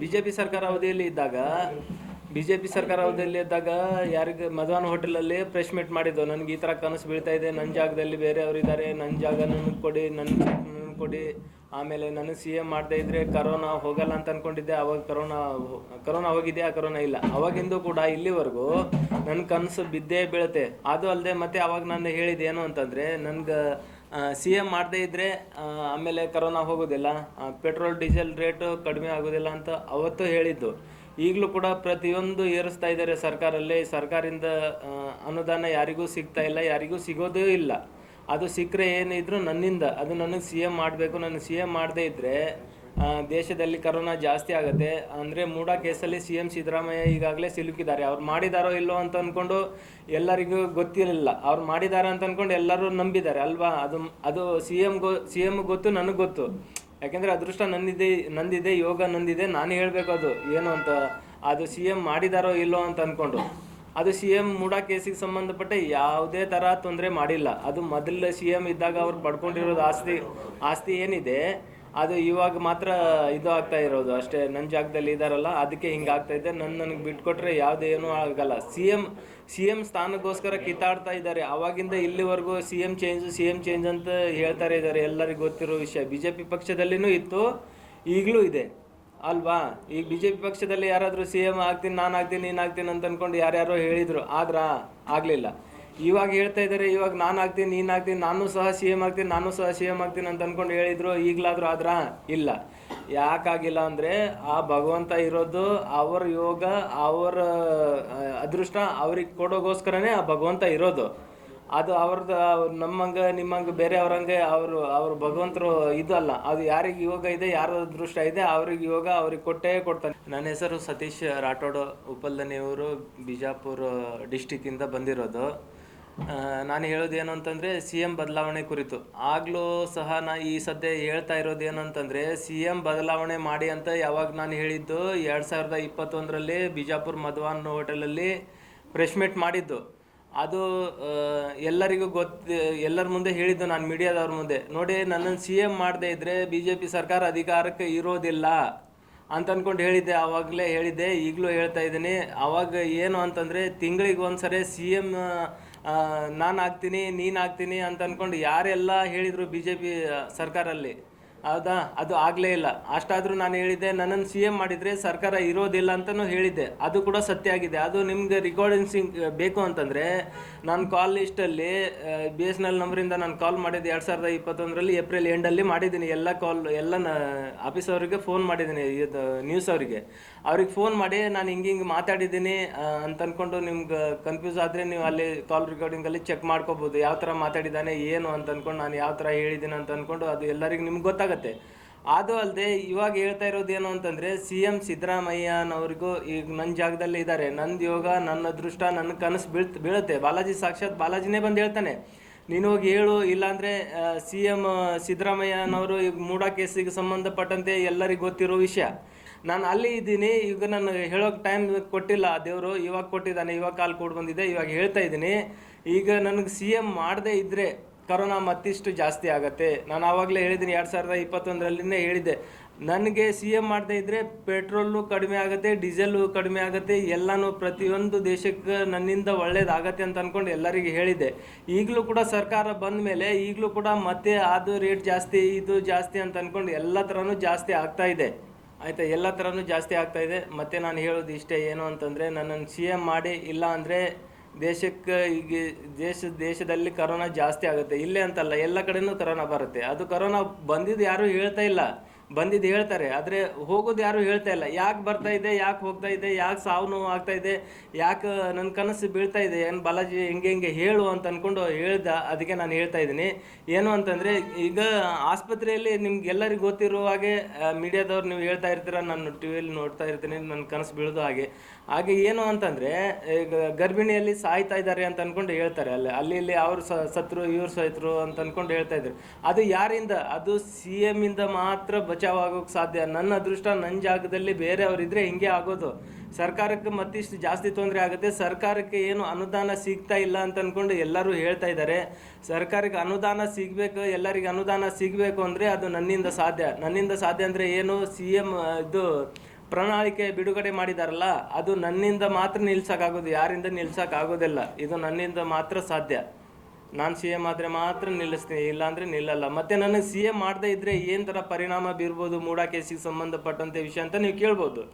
BJP ಸರ್ಕಾರ ಅವಧಿಯಲ್ಲಿ ಇದ್ದಾಗ, ಬಿಜೆಪಿ ಸರ್ಕಾರ ಅವಧಿಯಲ್ಲಿ ಇದ್ದಾಗ ಯಾರಿಗೆ ಮಧುವನ್ ಹೋಟೆಲಲ್ಲಿ ಪ್ರೆಸ್ ಮೀಟ್ ಮಾಡಿದ್ದು. ನನಗೆ ಈ ಥರ ಕನಸು ಬೀಳ್ತಾ ಇದೆ. ನನ್ನ ಜಾಗದಲ್ಲಿ ಬೇರೆಯವರು ಇದ್ದಾರೆ ನನ್ನ ಜಾಗ ನನಗೆ ಕೊಡಿ ನನ್ನ ಕೊಡಿ. ಆಮೇಲೆ ನನಗೆ ಸಿ ಎಂ ಮಾಡದೇ ಇದ್ರೆ ಕರೋನಾ ಹೋಗಲ್ಲ ಅಂತ ಅನ್ಕೊಂಡಿದ್ದೆ. ಅವಾಗ ಕರೋನಾ ಕರೋನಾ ಹೋಗಿದೆಯಾ? ಕರೋನಾ ಇಲ್ಲ. ಅವಾಗಿಂದು ಕೂಡ ಇಲ್ಲಿವರೆಗೂ ನನ್ನ ಕನಸು ಬಿದ್ದೇ ಬೀಳುತ್ತೆ. ಅದು ಅಲ್ಲದೆ ಮತ್ತೆ ಅವಾಗ ನಾನು ಹೇಳಿದ್ದೇನು ಅಂತಂದರೆ, ನನ್ಗೆ ಸಿ ಎಂ ಮಾಡದೇ ಇದ್ದರೆ ಆಮೇಲೆ ಕರೋನಾ ಹೋಗೋದಿಲ್ಲ ಪೆಟ್ರೋಲ್ ಡೀಸೆಲ್ ರೇಟು ಕಡಿಮೆ ಆಗೋದಿಲ್ಲ ಅಂತ ಅವತ್ತು ಹೇಳಿದ್ದು. ಈಗಲೂ ಕೂಡ ಪ್ರತಿಯೊಂದು ಏರಿಸ್ತಾ ಇದ್ದಾರೆ ಸರ್ಕಾರಲ್ಲಿ ಸರ್ಕಾರದಿಂದ ಅನುದಾನ ಯಾರಿಗೂ ಸಿಗ್ತಾ ಇಲ್ಲ, ಯಾರಿಗೂ ಸಿಗೋದೂ ಇಲ್ಲ. ಅದು ಸಿಕ್ಕರೆ ಏನಿದ್ರು ನನ್ನಿಂದ, ಅದು ನನಗೆ ಸಿ ಎಂ ಮಾಡಬೇಕು. ನನಗೆ ಸಿ ಎಂ ಮಾಡದೇ ಇದ್ದರೆ ದೇಶದಲ್ಲಿ ಕರೋನಾ ಜಾಸ್ತಿ ಆಗುತ್ತೆ. ಅಂದರೆ ಮೂಡ ಕೇಸಲ್ಲಿ ಸಿ ಎಂ ಸಿದ್ದರಾಮಯ್ಯ ಈಗಾಗಲೇ ಸಿಲುಕಿದ್ದಾರೆ. ಅವ್ರು ಮಾಡಿದಾರೋ ಇಲ್ಲೋ ಅಂತ ಅಂದ್ಕೊಂಡು ಎಲ್ಲರಿಗೂ ಗೊತ್ತಿರಲಿಲ್ಲ. ಅವ್ರು ಮಾಡಿದ್ದಾರೆ ಅಂತ ಅಂದ್ಕೊಂಡು ಎಲ್ಲರೂ ನಂಬಿದ್ದಾರೆ ಅಲ್ವಾ? ಅದು ಅದು ಸಿ ಎಂ ಗೊ, ಸಿ ಎಂ ಗೊತ್ತು, ನನಗೆ ಗೊತ್ತು. ಯಾಕೆಂದರೆ ಅದೃಷ್ಟ ನಂದಿದೆ ನಂದಿದೆ, ಯೋಗ ನಂದಿದೆ, ನಾನು ಹೇಳಬೇಕು ಅದು. ಏನು ಅಂತ. ಅದು ಸಿ ಎಂ ಮಾಡಿದಾರೋ ಇಲ್ಲೋ ಅಂತ ಅಂದ್ಕೊಂಡು ಅದು ಸಿ ಎಂ ಮೂಡ ಕೇಸಿಗೆ ಸಂಬಂಧಪಟ್ಟ ಯಾವುದೇ ಥರ ತೊಂದರೆ ಮಾಡಿಲ್ಲ. ಅದು ಮೊದಲು ಸಿ ಎಂ ಇದ್ದಾಗ ಅವ್ರು ಪಡ್ಕೊಂಡಿರೋದು ಆಸ್ತಿ ಆಸ್ತಿ ಏನಿದೆ? ಅದು ಇವಾಗ ಮಾತ್ರ ಇದು ಆಗ್ತಾ ಇರೋದು. ಅಷ್ಟೇ ನನ್ನ ಜಾಗದಲ್ಲಿ ಇದಾರಲ್ಲ, ಅದಕ್ಕೆ ಹಿಂಗೆ ಆಗ್ತಾ ಇದೆ. ನನ್ನ ನನಗೆ ಬಿಟ್ಕೊಟ್ರೆ ಯಾವುದೇ ಏನೂ ಆಗಲ್ಲ. ಸಿ ಎಂ ಸಿ ಎಂ ಸ್ಥಾನಕ್ಕೋಸ್ಕರ ಕಿತ್ತಾಡ್ತಾ ಇದ್ದಾರೆ. ಅವಾಗಿಂದ ಇಲ್ಲಿವರೆಗೂ C M change C M change ಅಂತ ಹೇಳ್ತಾರೆ ಇದ್ದಾರೆ. ಎಲ್ಲರಿಗೂ ಗೊತ್ತಿರೋ ವಿಷಯ. ಬಿ ಜೆ ಪಿ ಪಕ್ಷದಲ್ಲಿನೂ ಇತ್ತು, ಈಗಲೂ ಇದೆ. ಅಲ್ವಾ? ಈಗ ಬಿ ಜೆ ಪಿ ಪಕ್ಷದಲ್ಲಿ ಯಾರಾದರೂ ಸಿ ಎಂ ಆಗ್ತೀನಿ, ನಾನು ಆಗ್ತೀನಿ, ನೀನು ಆಗ್ತೀನಿ ಅಂತ ಅನ್ಕೊಂಡು ಯಾರ್ಯಾರೋ ಹೇಳಿದರು. ಆದ್ರಾ? ಆಗಲಿಲ್ಲ. ಇವಾಗ ಹೇಳ್ತಾ ಇದ್ದಾರೆ ಇವಾಗ ನಾನು ಆಗ್ತೀನಿ, ನೀನು ಆಗ್ತೀನಿ, ನಾನು ಸಹ ಸಿ ಎಂ ಆಗ್ತೀನಿ, ನಾನು ಸಹ ಸಿ ಎಂ ಆಗ್ತೀನಿ ಅಂತ ಅಂದ್ಕೊಂಡು ಹೇಳಿದ್ರು, ಈಗಲಾದ್ರೂ ಆದ್ರ? ಇಲ್ಲ. ಯಾಕಾಗಿಲ್ಲ ಅಂದರೆ ಆ ಭಗವಂತ ಇರೋದು ಅವರ ಯೋಗ, ಅವರ ಅದೃಷ್ಟ ಅವ್ರಿಗೆ ಕೊಡೋಗೋಸ್ಕರನೇ ಆ ಭಗವಂತ ಇರೋದು. ಅದು ಅವ್ರದ್ದು ನಮ್ಮಂಗೆ, ನಿಮ್ಮಂಗೆ, ಬೇರೆ ಅವ್ರಂಗೆ ಅವರು, ಅವ್ರ ಭಗವಂತರು ಇದು ಅಲ್ಲ. ಅದು ಯಾರಿಗೆ ಯೋಗ ಇದೆ, ಯಾರ ಅದೃಷ್ಟ ಇದೆ, ಅವ್ರಿಗೆ ಯೋಗ ಅವ್ರಿಗೆ ಕೊಟ್ಟೇ ಕೊಡ್ತಾನೆ ನನ್ನ ಹೆಸರು ಸತೀಶ್ ರಾಠೋಡ್ ಉಪಲ್ದನೆಯವರು ಬಿಜಾಪುರ, ಡಿಸ್ಟಿಕ್ಕಿಂದ ಬಂದಿರೋದು. ನಾನು ಹೇಳೋದು ಏನು ಅಂತಂದರೆ ಸಿ ಎಂ ಬದಲಾವಣೆ ಕುರಿತು. ಆಗಲೂ ಸಹ ನಾ ಈ ಸದ್ಯ ಹೇಳ್ತಾ ಇರೋದು ಏನು ಅಂತಂದರೆ ಸಿ ಎಂ ಬದಲಾವಣೆ ಮಾಡಿ ಅಂತ ಯಾವಾಗ ನಾನು ಹೇಳಿದ್ದು ಎರಡು ಸಾವಿರದ ಇಪ್ಪತ್ತೊಂದರಲ್ಲಿ ಬಿಜಾಪುರ ಮಧುವಾನ್ ಹೋಟೆಲಲ್ಲಿ ಪ್ರೆಸ್ ಮೀಟ್ ಮಾಡಿದ್ದು. ಅದು ಎಲ್ಲರಿಗೂ ಗೊತ್ತು, ಎಲ್ಲರ ಮುಂದೆ ಹೇಳಿದ್ದು ನಾನು ಮೀಡಿಯಾದವ್ರ ಮುಂದೆ. ನೋಡಿ, ನನ್ನನ್ನು ಸಿ ಎಂ ಮಾಡದೇ ಇದ್ದರೆ ಬಿ ಜೆ ಪಿ ಸರ್ಕಾರ ಅಧಿಕಾರಕ್ಕೆ ಇರೋದಿಲ್ಲ ಅಂತ ಅಂದ್ಕೊಂಡು ಹೇಳಿದ್ದೆ, ಆವಾಗಲೇ ಹೇಳಿದ್ದೆ, ಈಗಲೂ ಹೇಳ್ತಾ ಇದ್ದೀನಿ. ಆವಾಗ ಏನು ಅಂತಂದರೆ ತಿಂಗಳಿಗೆ ಒಂದ್ಸರಿ ಸಿ ಎಂ ನಾನು ಆಗ್ತೀನಿ ನೀನು ಆಗ್ತೀನಿ ಅಂತ ಅಂದ್ಕೊಂಡು ಯಾರೆಲ್ಲ ಹೇಳಿದರು ಬಿ ಜೆ ಪಿ ಸರ್ಕಾರಲ್ಲಿ ಹೌದಾ? ಅದು ಆಗಲೇ ಇಲ್ಲ. ಅಷ್ಟಾದರೂ ನಾನು ಹೇಳಿದ್ದೆ, ನನ್ನನ್ನು ಸಿ ಎಂ ಮಾಡಿದರೆ ಸರ್ಕಾರ ಇರೋದಿಲ್ಲ ಅಂತಲೂ ಹೇಳಿದ್ದೆ. ಅದು ಕೂಡ ಸತ್ಯ ಆಗಿದೆ. ಅದು ನಿಮಗೆ ರಿಕಾರ್ಡೆನ್ಸಿಂಗ್ ಬೇಕು ಅಂತಂದರೆ, ನಾನು ಕಾಲ್ ಲಿಸ್ಟಲ್ಲಿ ಬಿ ಎಸ್ ಎನ್ ಎಲ್ ನಂಬರಿಂದ ನಾನು ಕಾಲ್ ಮಾಡಿದ್ದು ಎರಡು ಸಾವಿರದ ಇಪ್ಪತ್ತೊಂದರಲ್ಲಿ ಏಪ್ರಿಲ್ ಎಂಡಲ್ಲಿ ಮಾಡಿದ್ದೀನಿ. ಎಲ್ಲ ಕಾಲ್ ಎಲ್ಲ ಆಫೀಸ್ ಅವರಿಗೆ ಫೋನ್ ಮಾಡಿದ್ದೀನಿ, ಇದು ನ್ಯೂಸ್ ಅವರಿಗೆ. ಅವ್ರಿಗೆ ಫೋನ್ ಮಾಡಿ ನಾನು ಹಿಂಗೆ ಹಿಂಗೆ ಮಾತಾಡಿದ್ದೀನಿ ಅಂತ ಅಂದ್ಕೊಂಡು ನಿಮ್ಗೆ ಕನ್ಫ್ಯೂಸ್ ಆದರೆ ನೀವು ಅಲ್ಲಿ ಕಾಲ್ ರೆಕಾರ್ಡಿಂಗಲ್ಲಿ ಚೆಕ್ ಮಾಡ್ಕೋಬೋದು. ಯಾವ ಥರ ಮಾತಾಡಿದ್ದಾನೆ, ಏನು ಅಂತ ಅಂದ್ಕೊಂಡು ನಾನು ಯಾವ ಥರ ಹೇಳಿದ್ದೀನಿ ಅಂತ ಅಂದ್ಕೊಂಡು ಅದು ಎಲ್ಲರಿಗೂ ನಿಮ್ಗೆ ಗೊತ್ತಾಗುತ್ತೆ. ಅದು ಅಲ್ಲದೆ ಇವಾಗ ಹೇಳ್ತಾ ಇರೋದು ಏನು ಅಂತಂದರೆ ಸಿ ಎಂ ಸಿದ್ದರಾಮಯ್ಯನವ್ರಿಗೂ ಈಗ ನನ್ನ ಜಾಗದಲ್ಲಿ ಇದ್ದಾರೆ ನಂದು ಯೋಗ, ನನ್ನ ಅದೃಷ್ಟ ನನ್ನ ಕನಸು ಬೀಳ್ತ, ಬೀಳುತ್ತೆ. ಬಾಲಾಜಿ ಸಾಕ್ಷಾತ್ ಬಾಲಾಜಿನೇ ಬಂದು ಹೇಳ್ತಾನೆ. ನೀನು ಹೋಗಿ ಹೇಳು, ಇಲ್ಲಾಂದರೆ ಸಿ ಎಂ ಸಿದ್ದರಾಮಯ್ಯನವರು ಈಗ ಮೂಡ ಕೇಸಿಗೆ ಸಂಬಂಧಪಟ್ಟಂತೆ ಎಲ್ಲರಿಗೂ ಗೊತ್ತಿರೋ ವಿಷಯ. ನಾನು ಅಲ್ಲಿ ಇದ್ದೀನಿ, ಈಗ ನಾನು ಹೇಳೋಕೆ ಟೈಮ್ ಕೊಟ್ಟಿಲ್ಲ. ದೇವರು ಇವಾಗ ಕೊಟ್ಟಿದ್ದಾನೆ, ಇವಾಗ ಕಾಲು ಕೊಟ್ಟು ಬಂದಿದೆ ಇವಾಗ ಹೇಳ್ತಾ ಇದ್ದೀನಿ. ಈಗ ನನಗೆ ಸಿ ಎಂ ಮಾಡದೇ ಇದ್ದರೆ ಕರೋನಾ ಮತ್ತಿಷ್ಟು ಜಾಸ್ತಿ ಆಗುತ್ತೆ. ನಾನು ಆವಾಗಲೇ ಹೇಳಿದ್ದೀನಿ, ಎರಡು ಸಾವಿರದ ಇಪ್ಪತ್ತೊಂದರಲ್ಲಿನೇ ಹೇಳಿದ್ದೆ. ನನಗೆ ಸಿ ಎಂ ಮಾಡದೇ ಇದ್ದರೆ ಪೆಟ್ರೋಲು ಕಡಿಮೆ ಆಗುತ್ತೆ ಡೀಸೆಲು ಕಡಿಮೆ ಆಗುತ್ತೆ, ಎಲ್ಲನೂ ಪ್ರತಿಯೊಂದು ದೇಶಕ್ಕೆ ನನ್ನಿಂದ ಒಳ್ಳೇದಾಗತ್ತೆ ಅಂತ ಅಂದ್ಕೊಂಡು ಎಲ್ಲರಿಗೆ ಹೇಳಿದ್ದೆ. ಈಗಲೂ ಕೂಡ ಸರ್ಕಾರ ಬಂದ ಮೇಲೆ ಈಗಲೂ ಕೂಡ ಮತ್ತೆ ಅದು ರೇಟ್ ಜಾಸ್ತಿ, ಇದು ಜಾಸ್ತಿ ಅಂತ ಅಂದ್ಕೊಂಡು ಎಲ್ಲ ಥರನೂ ಜಾಸ್ತಿ ಆಗ್ತಾ ಇದೆ. ಆಯಿತಾ, ಎಲ್ಲ ಥರನೂ ಜಾಸ್ತಿ ಆಗ್ತಾ ಇದೆ. ಮತ್ತು ನಾನು ಹೇಳೋದು ಇಷ್ಟೇ ಏನು ಅಂತಂದರೆ, ನನ್ನನ್ನು ಸಿ ಎಂ ಮಾಡಿ, ಇಲ್ಲ ಅಂದರೆ ದೇಶಕ್ಕೆ ಈಗ ದೇಶ, ದೇಶದಲ್ಲಿ ಕರೋನಾ ಜಾಸ್ತಿ ಆಗುತ್ತೆ. ಇಲ್ಲೇ ಅಂತಲ್ಲ, ಎಲ್ಲ ಕಡೆಯೂ ಕರೋನಾ ಬರುತ್ತೆ. ಅದು ಕರೋನಾ ಬಂದಿದ್ದು ಯಾರೂ ಹೇಳ್ತಾ ಇಲ್ಲ. ಬಂದಿದ್ದು ಹೇಳ್ತಾರೆ, ಆದರೆ ಹೋಗೋದು ಯಾರು ಹೇಳ್ತಾ ಇಲ್ಲ. ಯಾಕೆ ಬರ್ತಾ ಇದೆ, ಯಾಕೆ ಹೋಗ್ತಾ ಇದೆ, ಯಾಕೆ ಸಾವು ನೋವು ಆಗ್ತಾ ಇದೆ, ಯಾಕೆ ನನ್ನ ಕನಸು ಬೀಳ್ತಾ ಇದೆ, ಏನು ಬಾಲಾಜಿ ಹಿಂಗೆ ಹಿಂಗೆ ಹೇಳು ಅಂತ ಅಂದ್ಕೊಂಡು ಹೇಳ್ದ, ಅದಕ್ಕೆ ನಾನು ಹೇಳ್ತಾ ಇದ್ದೀನಿ. ಏನು ಅಂತಂದರೆ, ಈಗ ಆಸ್ಪತ್ರೆಯಲ್ಲಿ ನಿಮ್ಗೆ ಎಲ್ಲರಿಗೂ ಗೊತ್ತಿರೋ ಹಾಗೆ ಮೀಡಿಯಾದವ್ರು ನೀವು ಹೇಳ್ತಾ ಇರ್ತೀರ, ನಾನು ಟಿ ವಿಯಲ್ಲಿ ನೋಡ್ತಾ ಇರ್ತೀನಿ ನನ್ನ ಕನಸು ಬೀಳೋದು ಹಾಗೆ. ಹಾಗೆ ಏನು ಅಂತಂದರೆ, ಈಗ ಗರ್ಭಿಣಿಯಲ್ಲಿ ಸಾಯ್ತಾ ಇದ್ದಾರೆ ಅಂತ ಅಂದ್ಕೊಂಡು ಹೇಳ್ತಾರೆ, ಅಲ್ಲಿ ಅಲ್ಲಿ, ಇಲ್ಲಿ ಅವರು ಸತ್ರು, ಇವ್ರು ಸತ್ರು ಅಂತ ಅಂದ್ಕೊಂಡು ಹೇಳ್ತಾ ಇದ್ರು. ಅದು ಯಾರಿಂದ? ಅದು ಸಿ ಇಂದ ಮಾತ್ರ ಬಚಾವ್ ಆಗೋಕೆ ಸಾಧ್ಯ. ನನ್ನ ಅದೃಷ್ಟ ನನ್ನ ಜಾಗದಲ್ಲಿ ಬೇರೆಯವರಿದ್ರೆ ಹಿಂಗೆ ಆಗೋದು. ಸರ್ಕಾರಕ್ಕೆ ಮತ್ತಿಷ್ಟು ಜಾಸ್ತಿ ತೊಂದರೆ ಆಗುತ್ತೆ. ಸರ್ಕಾರಕ್ಕೆ ಏನು ಅನುದಾನ ಸಿಗ್ತಾ ಇಲ್ಲ ಅಂತ ಅಂದ್ಕೊಂಡು ಎಲ್ಲರೂ ಹೇಳ್ತಾ ಇದ್ದಾರೆ. ಸರ್ಕಾರಕ್ಕೆ ಅನುದಾನ ಸಿಗಬೇಕು, ಎಲ್ಲರಿಗೆ ಅನುದಾನ ಸಿಗಬೇಕು ಅಂದರೆ ಅದು ನನ್ನಿಂದ ಸಾಧ್ಯ. ನನ್ನಿಂದ ಸಾಧ್ಯ ಅಂದರೆ ಏನು? ಸಿ ಎಂ ಇದು ಪ್ರಣಾಳಿಕೆ ಬಿಡುಗಡೆ ಮಾಡಿದಾರಲ್ಲ, ಅದು ನನ್ನಿಂದ ಮಾತ್ರ ನಿಲ್ಸೋಕ್ಕಾಗೋದು. ಯಾರಿಂದ ನಿಲ್ಸೋಕ್ಕಾಗೋದಿಲ್ಲ. ಇದು ನನ್ನಿಂದ ಮಾತ್ರ ಸಾಧ್ಯ. ನಾನು ಸಿ ಎಂ ಆದರೆ ಮಾತ್ರ ನಿಲ್ಲಿಸ್ತೀನಿ, ಇಲ್ಲಾಂದರೆ ನಿಲ್ಲಲ್ಲ. ಮತ್ತೆ ನನಗೆ ಸಿ ಎಂ ಮಾಡದೇ ಇದ್ದರೆ ಏನು ಥರ ಪರಿಣಾಮ ಬೀರ್ಬೋದು ಮೂಡಾ ಕೇಸಿಗೆ ಸಂಬಂಧಪಟ್ಟಂತೆ ವಿಷಯ ಅಂತ ನೀವು ಕೇಳ್ಬೋದು.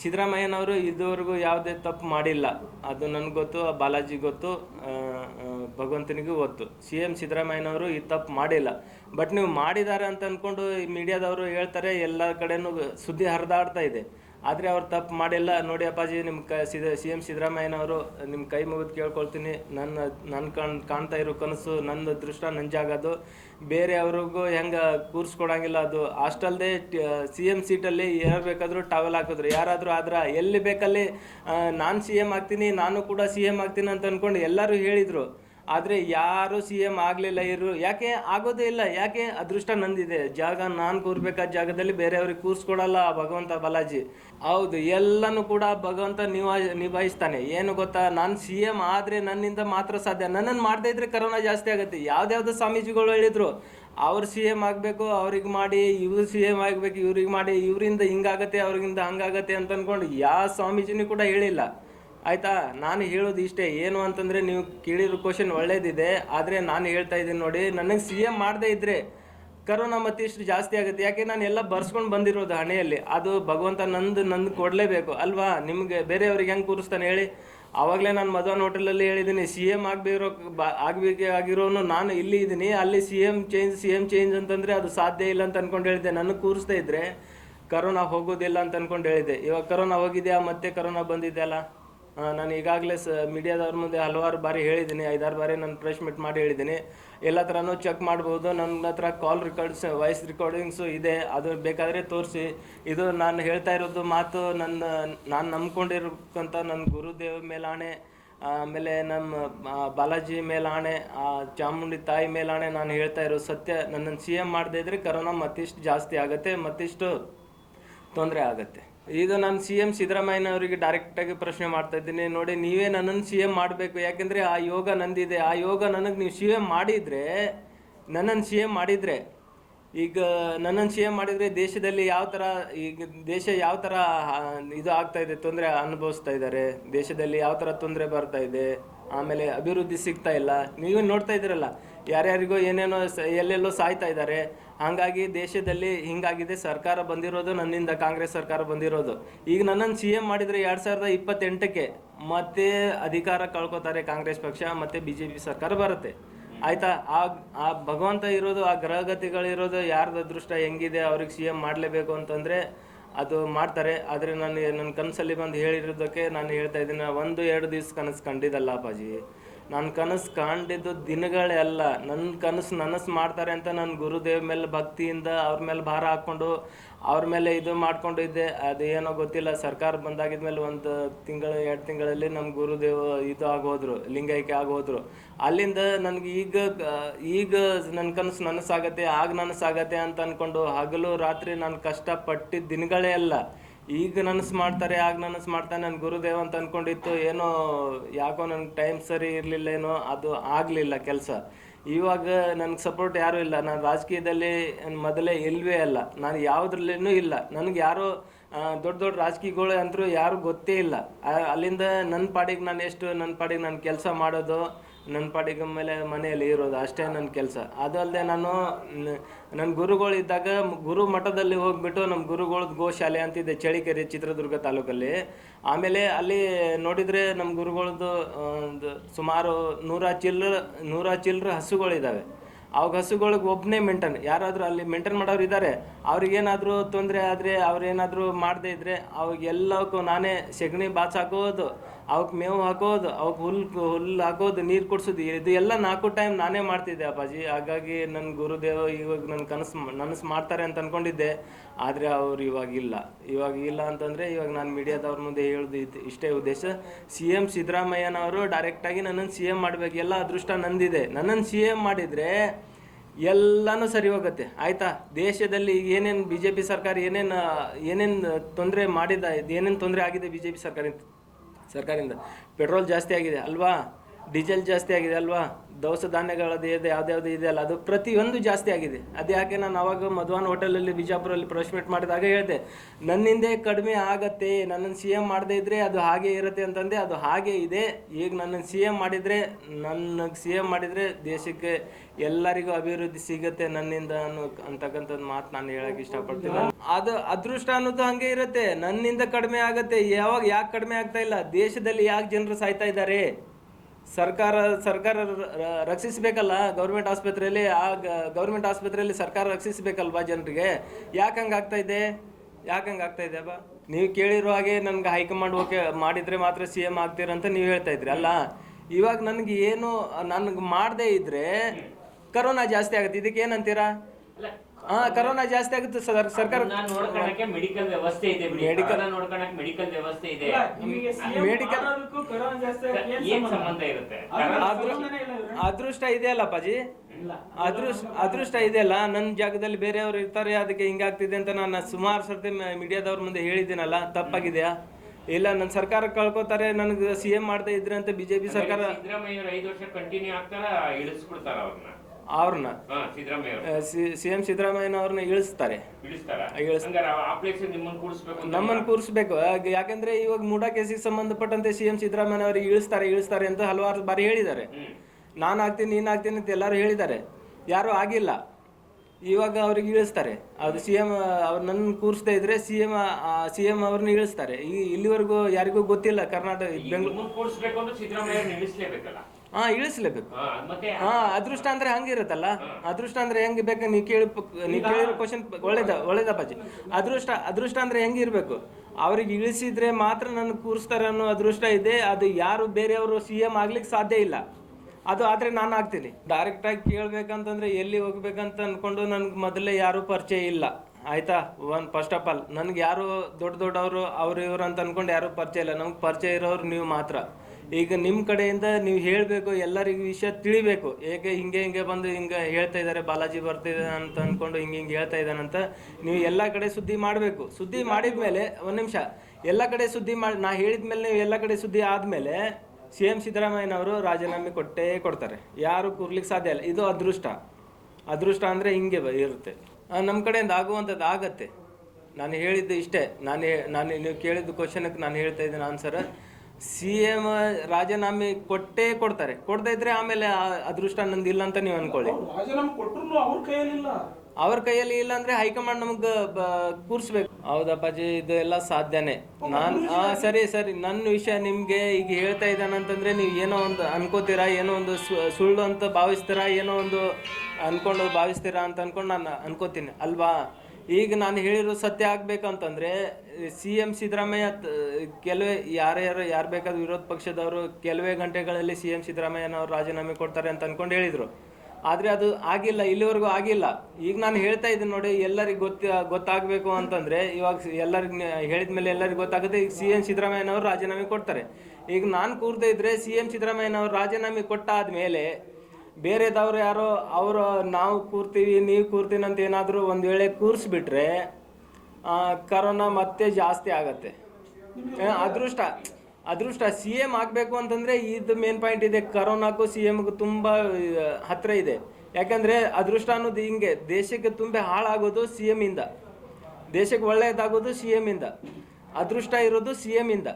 ಸಿದ್ದರಾಮಯ್ಯನವರು ಇದುವರೆಗೂ ಯಾವುದೇ ತಪ್ಪು ಮಾಡಿಲ್ಲ. ಅದು ನನಗೆ ಗೊತ್ತು ಬಾಲಾಜಿ ಗೊತ್ತು ಭಗವಂತನಿಗೂ ಗೊತ್ತು. ಸಿ ಎಂ ಸಿದ್ದರಾಮಯ್ಯನವರು ಈ ತಪ್ಪು ಮಾಡಿಲ್ಲ. ಬಟ್ ನೀವು ಮಾಡಿದ್ದಾರೆ ಅಂತ ಅಂದ್ಕೊಂಡು ಮೀಡಿಯಾದವರು ಹೇಳ್ತಾರೆ, ಎಲ್ಲ ಕಡೆನೂ ಸುದ್ದಿ ಹರಿದಾಡ್ತಾ ಇದೆ. ಆದರೆ ಅವ್ರು ತಪ್ಪು ಮಾಡಿಲ್ಲ. ನೋಡಿ ಅಪ್ಪಾಜಿ ನಿಮ್ಮ ಕ, ಸಿದ, ಸಿ ಎಂ ಸಿದ್ದರಾಮಯ್ಯನವರು ನಿಮ್ಮ ಕೈ ಮುಗಿದು ಕೇಳ್ಕೊಳ್ತೀನಿ. ನನ್ನ ನನ್ನ ಕಣ್, ಕಾಣ್ತಾ ಇರೋ ಕನಸು ನನ್ನ ದೃಷ್ಟ ನನ್ನ ಬೇರೆಯವ್ರಿಗೂ ಹೆಂಗೆ ಕೂರಿಸ್ಕೊಡಂಗಿಲ್ಲ ಅದು. ಅಷ್ಟಲ್ಲದೆ ಸಿ ಎಂ ಸೀಟಲ್ಲಿ ಯಾರು ಬೇಕಾದರೂ ಟವೆಲ್ ಹಾಕಿದ್ರು. ಯಾರಾದರೂ ಆದ್ರೆ ಎಲ್ಲಿ ಬೇಕಲ್ಲಿ ನಾನು ಸಿ ಎಂ ಆಗ್ತೀನಿ, ನಾನು ಕೂಡ ಸಿ ಎಂ ಆಗ್ತೀನಿ ಅಂತ ಅಂದ್ಕೊಂಡು ಎಲ್ಲರೂ ಹೇಳಿದರು. ಆದರೆ ಯಾರು ಸಿ ಎಂ ಆಗಲಿಲ್ಲ ಇರು ಯಾಕೆ? ಆಗೋದೇ ಇಲ್ಲ. ಯಾಕೆ? ಅದೃಷ್ಟ ನಂದಿದೆ. ಜಾಗ ನಾನು ಕೂರ್ಬೇಕಾದ ಜಾಗದಲ್ಲಿ ಬೇರೆಯವ್ರಿಗೆ ಕೂರಿಸ್ಕೊಡಲ್ಲ ಭಗವಂತ ಬಾಲಾಜಿ. ಹೌದು, ಎಲ್ಲನೂ ಕೂಡ ಭಗವಂತ ನಿವಾ, ನಿಭಾಯಿಸ್ತಾನೆ. ಏನು ಗೊತ್ತಾ? ನಾನು ಸಿ ಎಂ ಆದರೆ ನನ್ನಿಂದ ಮಾತ್ರ ಸಾಧ್ಯ. ನನ್ನನ್ನು ಮಾಡದೇ ಇದ್ರೆ ಕರೋನಾ ಜಾಸ್ತಿ ಆಗುತ್ತೆ. ಯಾವ್ದ್ಯಾವ್ದು ಸ್ವಾಮೀಜಿಗಳು ಹೇಳಿದ್ರು. ಅವ್ರು ಸಿ ಎಂ ಆಗಬೇಕು, ಅವ್ರಿಗೆ ಮಾಡಿ, ಇವ್ರು ಸಿ ಎಂ ಆಗಬೇಕು, ಇವ್ರಿಗೆ ಮಾಡಿ, ಇವರಿಂದ ಹಿಂಗಾಗತ್ತೆ, ಅವ್ರಿಗಿಂದ ಹಂಗಾಗತ್ತೆ ಅಂತ ಅಂದ್ಕೊಂಡು ಯಾವ ಸ್ವಾಮೀಜಿನೂ ಕೂಡ ಹೇಳಿಲ್ಲ. ಆಯ್ತಾ? ನಾನು ಹೇಳೋದು ಇಷ್ಟೇ. ಏನು ಅಂತಂದರೆ ನೀವು ಕೇಳಿರೋ ಕ್ವಶನ್ ಒಳ್ಳೇದಿದೆ. ಆದರೆ ನಾನು ಹೇಳ್ತಾ ಇದ್ದೀನಿ ನೋಡಿ, ನನಗೆ ಸಿ ಎಂ ಮಾಡದೇ ಇದ್ದರೆ ಕರೋನಾ ಮತ್ತಿಷ್ಟು ಜಾಸ್ತಿ ಆಗುತ್ತೆ. ಯಾಕೆ ನಾನು ಎಲ್ಲ ಬರ್ಸ್ಕೊಂಡು ಬಂದಿರೋದು ಹಣೆಯಲ್ಲಿ. ಅದು ಭಗವಂತ ನಂದು ನಂದು ಕೊಡಲೇಬೇಕು. ಅಲ್ವಾ? ನಿಮಗೆ ಬೇರೆಯವ್ರಿಗೆ ಹೆಂಗೆ ಕೂರಿಸ್ತಾನೆ ಹೇಳಿ? ಆವಾಗಲೇ ನಾನು ಮಧುವನ್ ಹೋಟೆಲಲ್ಲಿ ಹೇಳಿದ್ದೀನಿ ಸಿ ಎಂ ಆಗಬೇರೋ ಬಾ ಆಗಬೇಕೆ ಆಗಿರೋನು ನಾನು ಇಲ್ಲಿ ಇದ್ದೀನಿ. ಅಲ್ಲಿ C M change C M change ಅಂತಂದರೆ ಅದು ಸಾಧ್ಯ ಇಲ್ಲ ಅಂತ ಅಂದ್ಕೊಂಡು ಹೇಳಿದ್ದೆ. ನನಗೆ ಕೂರಿಸ್ತಾ ಇದ್ದರೆ ಕರೋನಾ ಹೋಗೋದಿಲ್ಲ ಅಂತ ಅಂದ್ಕೊಂಡು ಹೇಳಿದ್ದೆ. ಇವಾಗ ಕರೋನಾ ಹೋಗಿದೆಯಾ? ಮತ್ತೆ ಕರೋನಾ ಬಂದಿದೆಯಲ್ಲ? ನಾನು ಈಗಾಗಲೇ ಸ ಮೀಡಿಯಾದವ್ರ ಮುಂದೆ ಹಲವಾರು ಬಾರಿ ಹೇಳಿದ್ದೀನಿ, ಐದಾರು ಬಾರಿ ನಾನು ಪ್ರೆಸ್ ಮೀಟ್ ಮಾಡಿ ಹೇಳಿದ್ದೀನಿ. ಎಲ್ಲ ಥರನೂ ಚೆಕ್ ಮಾಡ್ಬೋದು, ನನ್ನ ಹತ್ರ ಕಾಲ್ ರೆಕಾರ್ಡ್ಸ್ ವಾಯ್ಸ್ ರೆಕಾರ್ಡಿಂಗ್ಸು ಇದೆ, ಅದು ಬೇಕಾದರೆ ತೋರಿಸಿ. ಇದು ನಾನು ಹೇಳ್ತಾ ಇರೋದು ಮಾತು ನನ್ನ, ನಾನು ನಂಬ್ಕೊಂಡಿರೋಕ್ಕಂಥ ನನ್ನ ಗುರುದೇವ ಮೇಲಾಣೆ ಆಮೇಲೆ ನಮ್ಮ ಬಾಲಾಜಿ ಮೇಲಾಣೆ ಚಾಮುಂಡಿ ತಾಯಿ ಮೇಲಾಣೆ ನಾನು ಹೇಳ್ತಾ ಇರೋದು ಸತ್ಯ. ನನ್ನನ್ನು ಸಿ ಎಂ ಮಾಡದೇ ಇದ್ರೆ ಕರೋನಾ ಮತ್ತಿಷ್ಟು ಜಾಸ್ತಿ ಆಗುತ್ತೆ, ಮತ್ತಿಷ್ಟು ತೊಂದರೆ ಆಗುತ್ತೆ. ಈಗ ನಾನು ಸಿ ಎಂ ಸಿದ್ದರಾಮಯ್ಯನವರಿಗೆ ಡೈರೆಕ್ಟಾಗಿ ಪ್ರಶ್ನೆ ಮಾಡ್ತಾ ಇದ್ದೀನಿ. ನೋಡಿ, ನೀವೇ ನನ್ನನ್ನು ಸಿ ಎಂ ಮಾಡಬೇಕು. ಯಾಕೆಂದರೆ ಆ ಯೋಗ ನಂದಿದೆ. ಆ ಯೋಗ ನನಗೆ ನೀವು ಸಿ ಎಂ ಮಾಡಿದರೆ, ನನ್ನನ್ನು ಸಿ ಎಂ ಮಾಡಿದರೆ, ಈಗ ನನ್ನನ್ನು ಸಿ ಎಂ ಮಾಡಿದರೆ ದೇಶದಲ್ಲಿ ಯಾವ ಥರ ಈಗ ದೇಶ ಯಾವ ಥರ ಇದು ಆಗ್ತಾ ಇದೆ, ತೊಂದರೆ ಅನುಭವಿಸ್ತಾ ಇದ್ದಾರೆ. ದೇಶದಲ್ಲಿ ಯಾವ ಥರ ತೊಂದರೆ ಬರ್ತಾ ಇದೆ, ಆಮೇಲೆ ಅಭಿವೃದ್ಧಿ ಸಿಗ್ತಾ ಇಲ್ಲ. ನೀವು ನೋಡ್ತಾ ಇದ್ದೀರಲ್ಲ, ಯಾರ್ಯಾರಿಗೋ ಏನೇನೋ ಎಲ್ಲೆಲ್ಲೋ ಸಾಯ್ತಾ ಇದ್ದಾರೆ. ಹಾಗಾಗಿ ದೇಶದಲ್ಲಿ ಹಿಂಗಾಗಿದೆ, ಸರ್ಕಾರ ಬಂದಿರೋದು, ನನ್ನಿಂದ ಕಾಂಗ್ರೆಸ್ ಸರ್ಕಾರ ಬಂದಿರೋದು. ಈಗ ನನ್ನನ್ನು ಸಿ ಎಂ ಮಾಡಿದರೆ ಎರಡು ಸಾವಿರದ ಇಪ್ಪತ್ತೆಂಟಕ್ಕೆ ಮತ್ತೆ ಅಧಿಕಾರ ಕಳ್ಕೊತಾರೆ ಕಾಂಗ್ರೆಸ್ ಪಕ್ಷ, ಮತ್ತೆ ಬಿ ಜೆ ಪಿ ಸರ್ಕಾರ ಬರುತ್ತೆ. ಆಯಿತಾ? ಆ ಆ ಭಗವಂತ ಇರೋದು, ಆ ಗ್ರಹಗತಿಗಳಿರೋದು ಯಾರ್ದು ಅದೃಷ್ಟ, ಹೆಂಗಿದೆ, ಅವ್ರಿಗೆ ಸಿ ಎಂ ಮಾಡಲೇಬೇಕು ಅಂತಂದರೆ ಅದು ಮಾಡ್ತಾರೆ. ಆದರೆ ನಾನು ನನ್ನ ಕನಸಲ್ಲಿ ಬಂದು ಹೇಳಿರೋದಕ್ಕೆ ನಾನು ಹೇಳ್ತಾ ಇದ್ದೀನಿ, ಒಂದು, ಎರಡು ದಿವಸ ಕನಸು ಕಂಡಿದ್ದಲ್ಲ ಅಪ್ಪಾಜಿ. ನಾನು ಕನಸು ಕಂಡಿದ್ದು ದಿನಗಳೆಲ್ಲ ನನ್ನ ಕನಸು ನನಸು ಮಾಡ್ತಾರೆ ಅಂತ ನನ್ನ ಗುರುದೇವ್ ಮೇಲೆ ಭಕ್ತಿಯಿಂದ ಅವ್ರ ಮೇಲೆ ಭಾರ ಹಾಕ್ಕೊಂಡು ಅವ್ರ ಮೇಲೆ ಇದು ಮಾಡ್ಕೊಂಡು ಇದ್ದೆ ಅದೇನೋ ಗೊತ್ತಿಲ್ಲ. ಸರ್ಕಾರ ಬಂದಾಗಿದ್ಮೇಲೆ ಒಂದು ತಿಂಗಳು, ಎರಡು ತಿಂಗಳಲ್ಲಿ ನಮ್ಮ ಗುರುದೇವ್ ಇದು ಆಗೋದ್ರು ಲಿಂಗೈಕ್ಯ ಆಗೋದ್ರು. ಅಲ್ಲಿಂದ ನನಗೆ ಈಗ ಈಗ ನನ್ನ ಕನಸು ನನಸಾಗತ್ತೆ, ಆಗ ನನಸಾಗತ್ತೆ ಅಂತ ಅಂದ್ಕೊಂಡು ಹಗಲು ರಾತ್ರಿ ನಾನು ಕಷ್ಟಪಟ್ಟಿದ್ದ ದಿನಗಳೇ ಅಲ್ಲ. ಈಗ ನನಸು ಮಾಡ್ತಾರೆ, ಆಗ ನನಸು ಮಾಡ್ತಾನೆ ನನ್ನ ಗುರುದೇವ ಅಂತ ಅನ್ಕೊಂಡಿತ್ತು, ಏನೋ ಯಾಕೋ ನನಗೆ ಟೈಮ್ ಸರಿ ಇರಲಿಲ್ಲ, ಏನೋ ಅದು ಆಗಲಿಲ್ಲ ಕೆಲಸ. ಇವಾಗ ನನಗೆ ಸಪೋರ್ಟ್ ಯಾರೂ ಇಲ್ಲ, ನಾನು ರಾಜಕೀಯದಲ್ಲಿ ಮೊದಲೇ ಇಲ್ಲವೇ ಅಲ್ಲ. ನಾನು ಯಾವುದ್ರಲ್ಲೇನೂ ಇಲ್ಲ. ನನಗೆ ಯಾರು ದೊಡ್ಡ ದೊಡ್ಡ ರಾಜಕೀಯಗಳು ಅಂತರೂ ಯಾರು ಗೊತ್ತೇ ಇಲ್ಲ. ಅಲ್ಲಿಂದ ನನ್ನ ಪಾಡಿಗೆ ನಾನು ಎಷ್ಟು ನನ್ನ ಪಾಡಿಗೆ ನಾನು ಕೆಲಸ ಮಾಡೋದು ನನ್ನ ಪಾಡಿಗೆ ಮೇಲೆ ಮನೆಯಲ್ಲಿ ಇರೋದು, ಅಷ್ಟೇ ನನ್ನ ಕೆಲಸ. ಅದಲ್ಲದೆ ನಾನು ನನ್ನ ಗುರುಗಳಿದ್ದಾಗ ಗುರು ಮಠದಲ್ಲಿ ಹೋಗ್ಬಿಟ್ಟು ನಮ್ಮ ಗುರುಗಳದ್ದು ಗೋಶಾಲೆ ಅಂತಿದೆ ಚಳಿಕೆರೆ ಚಿತ್ರದುರ್ಗ ತಾಲೂಕಲ್ಲಿ. ಆಮೇಲೆ ಅಲ್ಲಿ ನೋಡಿದರೆ ನಮ್ಮ ಗುರುಗಳದ್ದು ಒಂದು ಸುಮಾರು ನೂರ ಚಿಲ್ಲರ ನೂರ ಚಿಲ್ಲರ ಹಸುಗಳಿದ್ದಾವೆ ಅವಾಗ ಹಸುಗಳಿಗೆ ಒಬ್ಬನೇ ಮೆಂಟನ್, ಯಾರಾದರೂ ಅಲ್ಲಿ ಮೇಂಟೈನ್ ಮಾಡೋರು ಇದ್ದಾರೆ ಅವ್ರಿಗೇನಾದರೂ ತೊಂದರೆ ಆದರೆ ಅವ್ರೇನಾದರೂ ಮಾಡದೇ ಇದ್ದರೆ ಅವಾಗೆಲ್ಲವಕ್ಕೂ ನಾನೇ ಸೆಗಣಿ ಬಾಚ್ ಹಾಕೋದು ಅವಕ್ಕೆ ಮೇವು ಹಾಕೋದು ಅವಕ್ಕೆ ಹುಲ್ಲು ಹುಲ್ಲು ಹಾಕೋದು, ನೀರು ಕುಡಿಸೋದು ಇದು ಎಲ್ಲ ನಾಲ್ಕು ಟೈಮ್ ನಾನೇ ಮಾಡ್ತಿದ್ದೆ ಅಪ್ಪಾಜಿ. ಹಾಗಾಗಿ ನನ್ನ ಗುರುದೇವ ಇವಾಗ ನನ್ನ ಕನಸು ನನಸು ಮಾಡ್ತಾರೆ ಅಂತ ಅಂದ್ಕೊಂಡಿದ್ದೆ ಆದರೆ ಅವ್ರು ಇವಾಗ ಇಲ್ಲ. ಇವಾಗ ಇಲ್ಲ ಅಂತಂದರೆ ಇವಾಗ ನಾನು ಮೀಡಿಯಾದವ್ರ ಮುಂದೆ ಹೇಳೋದು ಇದು, ಇಷ್ಟೇ ಉದ್ದೇಶ. ಸಿ ಎಂ ಸಿದ್ದರಾಮಯ್ಯನವರು ಡೈರೆಕ್ಟಾಗಿ ನನ್ನನ್ನು ಸಿ ಎಂ ಮಾಡಬೇಕು. ಎಲ್ಲ ಅದೃಷ್ಟ ನಂದಿದೆ. ನನ್ನನ್ನು ಸಿ ಎಂ ಮಾಡಿದರೆ ಎಲ್ಲನೂ ಸರಿ ಹೋಗುತ್ತೆ. ಆಯ್ತಾ? ದೇಶದಲ್ಲಿ ಏನೇನು ಬಿ ಜೆ ಪಿ ಸರ್ಕಾರ ಏನೇನು ಏನೇನು ತೊಂದರೆ ಮಾಡಿದ, ಏನೇನು ತೊಂದರೆ ಆಗಿದೆ ಬಿ ಜೆ ಪಿ ಸರ್ಕಾರ ಸರ್ಕಾರದಿಂದ. ಪೆಟ್ರೋಲ್ ಜಾಸ್ತಿ ಆಗಿದೆ ಅಲ್ವಾ? ಡೀಸೆಲ್ ಜಾಸ್ತಿ ಆಗಿದೆ ಅಲ್ವಾ? ದವಸ ಧಾನ್ಯಗಳದ್ದು ಇದೆ, ಯಾವ್ದ್ಯಾವ್ದು ಇದೆ ಅಲ್ಲ, ಅದು ಪ್ರತಿಯೊಂದು ಜಾಸ್ತಿ ಆಗಿದೆ. ಅದು ಯಾಕೆ ನಾನು ಅವಾಗ ಮಧುವಾನ್ ಹೋಟೆಲಲ್ಲಿ ಬಿಜಾಪುರಲ್ಲಿ ಪ್ರೆಸ್ ಮೀಟ್ ಮಾಡಿದಾಗ ಹೇಳಿದೆ ನನ್ನಿಂದೆ ಕಡಿಮೆ ಆಗತ್ತೆ, ನನ್ನನ್ನು ಸಿ ಎಂ ಮಾಡದೇ ಇದ್ದರೆ ಅದು ಹಾಗೆ ಇರುತ್ತೆ ಅಂತಂದೆ, ಅದು ಹಾಗೆ ಇದೆ. ಈಗ ನನ್ನನ್ನು ಸಿ ಎಂ ಮಾಡಿದರೆ, ನನ್ನ ಸಿ ಎಂ ಮಾಡಿದರೆ ದೇಶಕ್ಕೆ ಎಲ್ಲರಿಗೂ ಅಭಿವೃದ್ಧಿ ಸಿಗುತ್ತೆ ನನ್ನಿಂದ ಅಂತಕ್ಕಂಥದ್ದು ಮಾತು ನಾನು ಹೇಳಕ್ಕೆ ಇಷ್ಟಪಡ್ತೀನಿ. ಅದು ಅದೃಷ್ಟ ಅನ್ನೋದು ಹಾಗೆ ಇರುತ್ತೆ. ನನ್ನಿಂದ ಕಡಿಮೆ ಆಗುತ್ತೆ. ಯಾವಾಗ ಯಾಕೆ ಕಡಿಮೆ ಆಗ್ತಾ ಇಲ್ಲ? ದೇಶದಲ್ಲಿ ಯಾಕೆ ಜನರು ಸಾಯ್ತಾ ಇದ್ದಾರೆ? ಸರ್ಕಾರ ಸರ್ಕಾರ ರಕ್ಷಿಸಬೇಕಲ್ಲ ಗೌರ್ಮೆಂಟ್ ಆಸ್ಪತ್ರೆಯಲ್ಲಿ ಆ ಗೌರ್ಮೆಂಟ್ ಆಸ್ಪತ್ರೆಯಲ್ಲಿ ಸರ್ಕಾರ ರಕ್ಷಿಸಬೇಕಲ್ವಾ ಜನರಿಗೆ? ಯಾಕೆ ಹಂಗೆ ಆಗ್ತಾಯಿದೆ ಇದೆ? ಯಾಕೆ ಹಂಗೆ ಆಗ್ತಾ ಇದೆ ಬಾ ನೀವು ಕೇಳಿರೋ ಹಾಗೆ ನನ್ಗೆ ಹೈಕಮಾಂಡ್ ಓಕೆ ಮಾಡಿದ್ರೆ ಮಾತ್ರ ಸಿ ಎಂ ಆಗ್ತೀರಂತ ನೀವು ಹೇಳ್ತಾ ಇದ್ರಿ ಅಲ್ಲ? ಇವಾಗ ನನಗೆ ಏನು ನನಗೆ ಮಾಡದೇ ಇದ್ರೆ ಕರೋನಾ ಜಾಸ್ತಿ ಆಗುತ್ತೆ ಇದಕ್ಕೆ ಏನಂತೀರಾ? ಹಾ ಕರೋನಾ ಜಾಸ್ತಿ ಆಗುತ್ತೆ ಸರ್ ಸರ್ಕಾರ ಅದನ್ನ ನೋಡ್ಕೊಳಕ್ಕೆ ಮೆಡಿಕಲ್ ವ್ಯವಸ್ಥೆ ಇದೆ ಬಿಡಿ. Medical- ಅದನ್ನ ನೋಡ್ಕೊಳಕ್ಕೆ ಮೆಡಿಕಲ್ ವ್ಯವಸ್ಥೆ ಇದೆ. Medical- ಏನ್ ಸಂಬಂಧ? ಇರುತ್ತೆ? ಅದ್ರ- ಅದೃಷ್ಟ ಇದೆಯಲ್ಲ ಪಾಜಿ ಅದೃಷ್ಟ ಅದೃಷ್ಟ ಇದೆಯಲ್ಲ? ನನ್ನ ಜಾಗದಲ್ಲಿ ಬೇರೆಯವರು ಇರ್ತಾರೆ ಅದಕ್ಕೆ ಹಿಂಗಾಗ್ತಿದೆ ಅಂತ ನಾನು ಸುಮಾರು ಸರ್ತಿ ಮೀಡಿಯಾದವ್ರ ಮುಂದೆ ಹೇಳಿದ್ದೀನಲ್ಲ ತಪ್ಪಾಗಿದೆಯಾ? ಇಲ್ಲ ನನ್ನ ಸರ್ಕಾರ ಕಳ್ಕೊತಾರೆ ನನಗೆ ಸಿ ಎಂ ಮಾಡದೇ ಇದ್ರೆ ಅಂತ ಬಿಜೆಪಿ ಸರ್ಕಾರ ಸಿದ್ದರಾಮಯ್ಯ ಐದು ವರ್ಷ ಕಂಟಿನ್ಯೂ ಆಗ್ತಾರ ಇಳಿಸ್ಬಿಡ್ತಾರ ಅವ್ರನ್ನ? ಅವ್ರನ್ನ. ಸಿಎಂ ಸಿ ಎಂ ಸಿದ್ದರಾಮಯ್ಯನವ್ರನ್ನ ಇಳಿಸ್ತಾರೆ. ನಿಮ್ಮನ್ನ ಕೂರಿಸ್ಬೇಕು ಯಾಕಂದ್ರೆ ಇವಾಗ ಮೂಡಾ ಕೇಸಿಗೆ ಸಂಬಂಧಪಟ್ಟಂತೆ ಸಿ ಎಂ ಸಿದ್ದರಾಮಯ್ಯ ಅವರಿಗೆ ಇಳಿಸ್ತಾರೆ ಇಳಿಸ್ತಾರೆ ಅಂತ ಹಲವಾರು ಬಾರಿ ಹೇಳಿದ್ದಾರೆ. ನಾನು ಆಗ್ತೀನಿ ನೀನು ಆಗ್ತೀನಿ ಅಂತ ಎಲ್ಲರೂ ಹೇಳಿದ್ದಾರೆ. ಯಾರೂ ಆಗಿಲ್ಲ. ಇವಾಗ ಅವ್ರಿಗೆ ಇಳಿಸ್ತಾರೆ. ಅದು ಸಿ ಎಂ ಅವ್ರು ನನ್ನ ಕೂರಿಸ್ತಾ ಇದ್ರೆ ಸಿ ಎಂ ಸಿ ಎಂ ಅವ್ರನ್ನ ಇಳಿಸ್ತಾರೆ. ಈ ಇಲ್ಲಿವರೆಗೂ ಯಾರಿಗೂ ಗೊತ್ತಿಲ್ಲ. ಕರ್ನಾಟಕ ಬೆಂಗಳೂರು ಹಾ ಇಳಿಸ್ಲೇಬೇಕು. ಹಾ ಅದೃಷ್ಟ ಅಂದ್ರೆ ಹಂಗಿರುತ್ತಲ್ಲ? ಅದೃಷ್ಟ ಅಂದ್ರೆ ಹೆಂಗ್ ಬೇಕು? ನೀವು ಕೇಳಿ ನೀವು ಕೇಳಿರೋ ಕ್ವಶನ್ ಒಳ್ಳೇದ ಒಳ್ಳೇದಪ್ಪಾಜಿ ಅದೃಷ್ಟ ಅದೃಷ್ಟ ಅಂದ್ರೆ ಹೆಂಗಿರ್ಬೇಕು ಅವ್ರಿಗೆ ಇಳಿಸಿದ್ರೆ ಮಾತ್ರ ನನ್ನ ಕೂರಿಸ್ತಾರೆ ಅನ್ನೋ ಅದೃಷ್ಟ ಇದೆ. ಅದು ಯಾರು ಬೇರೆಯವರು ಸಿ ಎಂ ಆಗ್ಲಿಕ್ಕೆ ಸಾಧ್ಯ ಇಲ್ಲ. ಅದು ಆದ್ರೆ ನಾನು ಆಗ್ತೀನಿ. ಡೈರೆಕ್ಟ್ ಆಗಿ ಕೇಳ್ಬೇಕಂತಂದ್ರೆ ಎಲ್ಲಿ ಹೋಗ್ಬೇಕಂತ ಅನ್ಕೊಂಡು ನನ್ಗೆ ಮೊದಲೇ ಯಾರು ಪರಿಚಯ ಇಲ್ಲ. ಆಯ್ತಾ? ಒನ್ ಫಸ್ಟ್ ಆಫ್ ಆಲ್ ನನ್ಗೆ ಯಾರು ದೊಡ್ಡ ದೊಡ್ಡವರು ಅವ್ರು ಇವರು ಅಂತ ಅನ್ಕೊಂಡು ಯಾರು ಪರಿಚಯ ಇಲ್ಲ. ನಮ್ಗೆ ಪರಿಚಯ ಇರೋರು ನೀವು ಮಾತ್ರ. ಈಗ ನಿಮ್ಮ ಕಡೆಯಿಂದ ನೀವು ಹೇಳಬೇಕು, ಎಲ್ಲರಿಗೂ ವಿಷಯ ತಿಳಿಬೇಕು. ಏಕೆ ಹಿಂಗೆ ಹಿಂಗೆ ಬಂದು ಹಿಂಗೆ ಹೇಳ್ತಾ ಇದ್ದಾರೆ ಬಾಲಾಜಿ ಬರ್ತಿದೆ ಅಂತ ಅಂದ್ಕೊಂಡು ಹಿಂಗೆ ಹಿಂಗೆ ಹೇಳ್ತಾ ಇದ್ದಾನಂತ ನೀವು ಎಲ್ಲ ಕಡೆ ಸುದ್ದಿ ಮಾಡಬೇಕು. ಸುದ್ದಿ ಮಾಡಿದ ಮೇಲೆ ಒಂದು ನಿಮಿಷ. ಎಲ್ಲ ಕಡೆ ಸುದ್ದಿ ಮಾಡಿ, ನಾ ಹೇಳಿದ ಮೇಲೆ ನೀವು ಎಲ್ಲ ಕಡೆ ಸುದ್ದಿ ಆದಮೇಲೆ ಸಿ ಎಂ ಸಿದ್ದರಾಮಯ್ಯನವರು ರಾಜೀನಾಮೆ ಕೊಟ್ಟೇ ಕೊಡ್ತಾರೆ. ಯಾರು ಕೂರ್ಲಿಕ್ಕೆ ಸಾಧ್ಯ ಇಲ್ಲ. ಇದು ಅದೃಷ್ಟ. ಅದೃಷ್ಟ ಅಂದರೆ ಹಿಂಗೆ ಇರುತ್ತೆ. ನಮ್ಮ ಕಡೆಯಿಂದ ಆಗುವಂಥದ್ದು ಆಗತ್ತೆ. ನಾನು ಹೇಳಿದ್ದು ಇಷ್ಟೇ. ನಾನು ನಾನು, ನೀವು ಕೇಳಿದ್ದು ಕ್ವಶನಕ್ಕೆ ನಾನು ಹೇಳ್ತಾ ಇದ್ದೀನಿ ಆನ್ಸರ್ ಸಿ ಎಂ ರಾಜೀನಾಮೆ ಕೊಟ್ಟೇ ಕೊಡ್ತಾರೆ. ಕೊಡದೇ ಇದ್ರೆ ಆಮೇಲೆ ಆ ಅದೃಷ್ಟ ನಂದು ಇಲ್ಲ ಅಂತ ನೀವು ಅನ್ಕೊಳ್ಳಿ. ರಾಜೀನಾಮೆ ಅವ್ರ ಕೈಯಲ್ಲಿಲ್ಲ. ಅವ್ರ ಕೈಯಲ್ಲಿ ಇಲ್ಲ ಅಂದ್ರೆ ಹೈಕಮಾಂಡ್ ನಮ್ಗೆ ಕೂರಿಸ್ಬೇಕು. ಹೌದಪ್ಪಾಜಿ ಇದು ಎಲ್ಲ ಸಾಧ್ಯನೇ. ನಾನು ಆ ಸರಿ ಸರಿ. ನನ್ನ ವಿಷಯ ನಿಮ್ಗೆ ಈಗ ಹೇಳ್ತಾ ಇದ್ದಾನಂತಂದ್ರೆ ನೀವು ಏನೋ ಒಂದು ಅನ್ಕೋತೀರಾ ಏನೋ ಒಂದು ಸುಳ್ಳು ಅಂತ ಭಾವಿಸ್ತೀರಾ ಏನೋ ಒಂದು ಅನ್ಕೊಂಡು ಭಾವಿಸ್ತೀರಾ ಅಂತ ಅನ್ಕೊಂಡು ನಾನು ಅನ್ಕೋತೀನಿ. ಅಲ್ವಾ? ಈಗ ನಾನು ಹೇಳಿರೋ ಸತ್ಯ ಆಗ್ಬೇಕಂತಂದ್ರೆ, ಸಿ ಎಂ ಸಿದ್ದರಾಮಯ್ಯ ಕೆಲವೇ ಯಾರ್ಯಾರು ಯಾರು ಬೇಕಾದ್ರೂ ವಿರೋಧ ಪಕ್ಷದವರು ಕೆಲವೇ ಗಂಟೆಗಳಲ್ಲಿ ಸಿ ಎಂ ಸಿದ್ದರಾಮಯ್ಯನವರು ರಾಜೀನಾಮೆ ಕೊಡ್ತಾರೆ ಅಂತ ಅನ್ಕೊಂಡು ಹೇಳಿದರು. ಆದರೆ ಅದು ಆಗಿಲ್ಲ, ಇಲ್ಲಿವರೆಗೂ ಆಗಿಲ್ಲ. ಈಗ ನಾನು ಹೇಳ್ತಾ ಇದ್ದೀನಿ ನೋಡಿ, ಎಲ್ಲರಿಗೆ ಗೊತ್ತ, ಗೊತ್ತಾಗಬೇಕು ಅಂತಂದರೆ, ಇವಾಗ ಎಲ್ಲರಿಗೆ ಹೇಳಿದ ಮೇಲೆ ಎಲ್ಲರಿಗೂ ಗೊತ್ತಾಗುತ್ತೆ, ಈಗ ಸಿ ಎಂ ಸಿದ್ದರಾಮಯ್ಯನವರು ರಾಜೀನಾಮೆ ಕೊಡ್ತಾರೆ. ಈಗ ನಾನು ಕೂರ್ದೇ ಇದ್ರೆ ಸಿ ಎಂ ಸಿದ್ದರಾಮಯ್ಯನವರು ರಾಜೀನಾಮೆ ಕೊಟ್ಟಾದ್ಮೇಲೆ ಬೇರೆದವ್ರು ಯಾರೋ, ಅವರು, ನಾವು ಕೂರ್ತೀವಿ, ನೀವು ಕೂರ್ತೀನಿ ಅಂತ ಏನಾದರೂ ಒಂದು ವೇಳೆ ಕೂರಿಸ್ಬಿಟ್ರೆ ಕರೋನಾ ಮತ್ತೆ ಜಾಸ್ತಿ ಆಗತ್ತೆ. ಅದೃಷ್ಟ ಅದೃಷ್ಟ, ಸಿ ಎಂ ಆಗಬೇಕು ಅಂತಂದರೆ ಇದು ಮೇನ್ ಪಾಯಿಂಟ್ ಇದೆ. ಕರೋನಾಕ್ಕೂ ಸಿ ಎಮ್ಗೂ ತುಂಬ ಹತ್ತಿರ ಇದೆ. ಯಾಕಂದರೆ ಅದೃಷ್ಟ ಅನ್ನೋದು ಹಿಂಗೆ, ದೇಶಕ್ಕೆ ತುಂಬ ಹಾಳಾಗೋದು ಸಿ ಎಂ ಇಂದ ದೇಶಕ್ಕೆ ಒಳ್ಳೆಯದಾಗೋದು ಸಿ ಎಂ ಇಂದ ಅದೃಷ್ಟ ಇರೋದು ಸಿ ಎಂ ಇಂದ